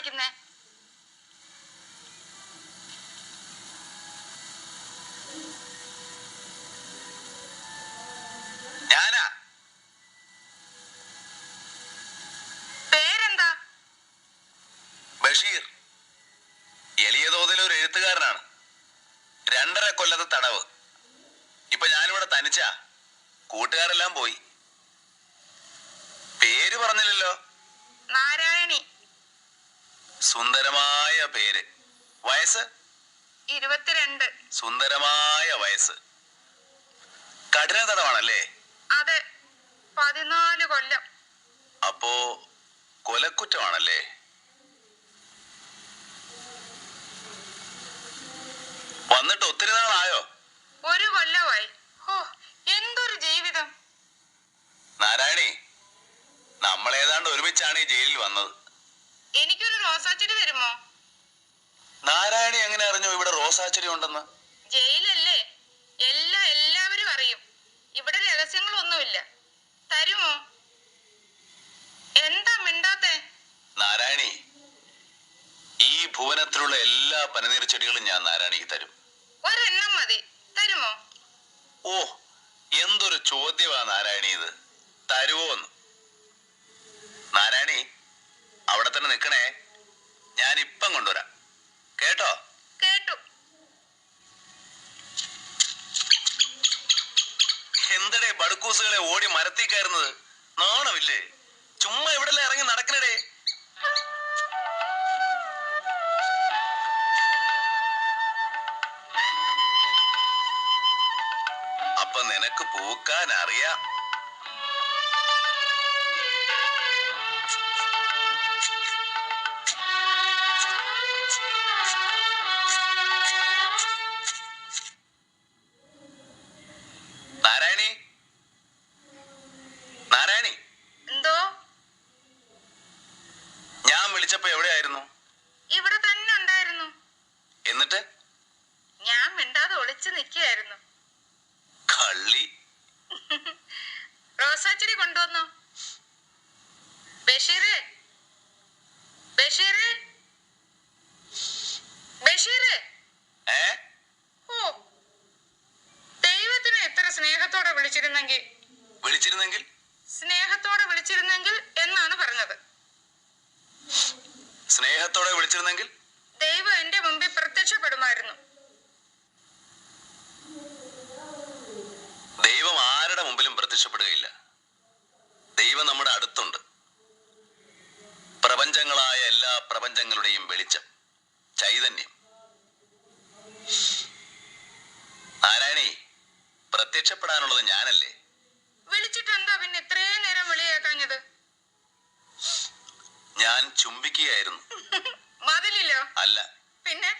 കാണിക്കുന്നേ ഞാനാ. പേരെന്താ? ബഷീർ. എളിയ തോതിൽ ഒരു എഴുത്തുകാരനാണ്. രണ്ടര കൊല്ലത്തെ തടവ്. ഇപ്പൊ ഞാനിവിടെ തനിച്ചാ. കൂട്ടുകാരെല്ലാം പോയി. പേര് പറഞ്ഞില്ലല്ലോ. നാരായണി. സുന്ദരമായ പേര്. വയസ്സ്? ഇരുപത്തിരണ്ട്. സുന്ദരമായ വയസ്സ്. കഠിന തടവാണല്ലേ അതെ. പതിനാല് കൊല്ലം. അപ്പോ കൊലക്കുറ്റമാണല്ലേ? വന്നിട്ട് ഒത്തിരി നാളായോ? ഒരു കൊല്ലമായി. ഓ എന്തൊരു ജീവിതം. നാരായണി നമ്മളേതാണ്ട് ഒരുമിച്ചാണ് ഈ ജയിലിൽ വന്നത്. എനിക്കൊരു റോസാച്ചെടി തരുമോ? നാരായണി എങ്ങനെ അറിഞ്ഞു ഇവിടെ റോസാച്ചെടി ഉണ്ടെന്ന്? ജയിലല്ലേ? എല്ലാ എല്ലാവരും അറിയും. ഇവിടെ രഹസ്യങ്ങളൊന്നുമില്ല. തരുമോ? എന്താ മിണ്ടാത്തെ? നാരായണി ഈ ഭുവനത്തിലുള്ള എല്ലാ പനനീർ ചെടികളും ഞാൻ നാരായണിക്ക് തരും. ഒരെണ്ണം മതി. തരുമോ? ഓ എന്തൊരു ചോദ്യമാ നാരായണി ഇത്. തരുവോന്ന് നാരായണി അവിടെ തന്നെ നിക്കണേ ഞാൻ ഇപ്പം കൊണ്ടുവരാം കേട്ടോ കേട്ടു എന്തടേ ബടുക്കൂസുകളെ ഓടി മരത്തി കയറുന്നത് നാണമില്ലേ? ചുമ്മാ എവിടെല്ലാം ഇറങ്ങി നടക്കണടേ? അപ്പൊ നിനക്ക് പൂക്കാൻ അറിയാം ഒളിച്ചു നിൽക്കുകയായിരുന്നു കള്ളി. റോസാച്ചെടി കൊണ്ടുവന്നോ? ബഷീറ്? ബഷീറ്? ബഷീറ്? ഏ? ഓ. ദൈവത്തിനെ എത്ര സ്നേഹത്തോടെ വിളിച്ചിരുന്നെങ്കിൽ? വിളിച്ചിരുന്നെങ്കിൽ? സ്നേഹത്തോടെ വിളിച്ചിരുന്നെങ്കിൽ എന്നാണ് പറഞ്ഞത്. സ്നേഹത്തോടെ വിളിച്ചിരുന്നെങ്കിൽ? ദൈവം എന്റെ മുമ്പിൽ പ്രത്യക്ഷപ്പെടുമായിരുന്നു ദൈവം ആരുടെ പ്രത്യക്ഷപ്പെടുകയില്ല ദൈവം നമ്മുടെ അടുത്തുണ്ട്. പ്രപഞ്ചങ്ങളായ എല്ലാ പ്രപഞ്ചങ്ങളുടെയും വെളിച്ചം ചൈതന്യം. നാരായണി പ്രത്യക്ഷപ്പെടാനുള്ളത് ഞാനല്ലേ? വിളിച്ചിട്ട് എന്താ പിന്നെ ഇത്രയും നേരം വിളിയേക്കാഞ്ഞത്? ഞാൻ ചുംബിക്കുകയായിരുന്നു. മതിലില്ല. അല്ല. പിന്നെ?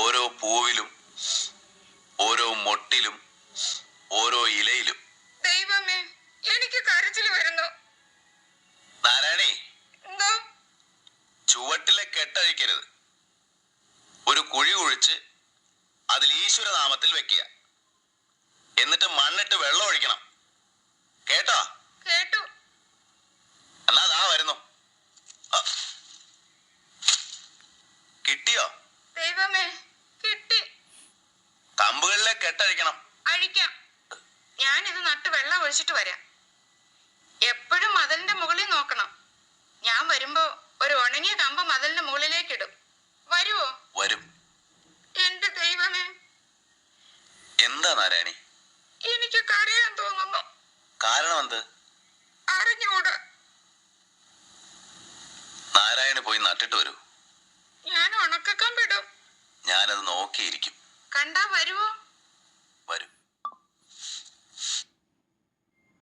ഓരോ പൂവിലും ഓരോ മൊട്ടിലും ഓരോ ഇലയിലും ദൈവമേ എനിക്ക് കരച്ചിൽ വരുന്നു നാരായണി എന്തോ ചുവട്ടിലെ കെട്ടഴിക്കരുത് ഒരു കുഴി കുഴിച്ച് അതിൽ ഈശ്വരനാമത്തിൽ വെക്കുക. എന്നിട്ട് മണ്ണിട്ട് വെള്ളം ഒഴിക്കണം. കേട്ടോ? കേട്ടു. എന്നാ ദാ വരുന്നു. കിട്ടിയോ? ദൈവമേ കിട്ടി. കമ്പുകളിലെ കെട്ടഴിക്കണം. അഴിക്കാം. ഞാനിത് നട്ട് വെള്ളം ഒഴിച്ചിട്ട് വരാം. എപ്പോഴും മതിലിന്റെ മുകളിൽ നോക്കണം. ഞാൻ വരുമ്പോ ഒരു ഉണങ്ങിയ കമ്പ് മതിലിന്റെ മുകളിലേക്ക് ഇടും വരുവോ വരും എന്റെ ദൈവമേ എന്താ നാരായണി കരയാൻ തോന്നുന്നു? കാരണം എന്ത്? അറിഞ്ഞൂട്. നാരായണ പോയി നട്ടിട്ട് വരൂ. ഞാൻ ഉണക്കക്കമ്പിടും ഞാനത് നോക്കിയിരിക്കും. കണ്ടാ വരുവോ?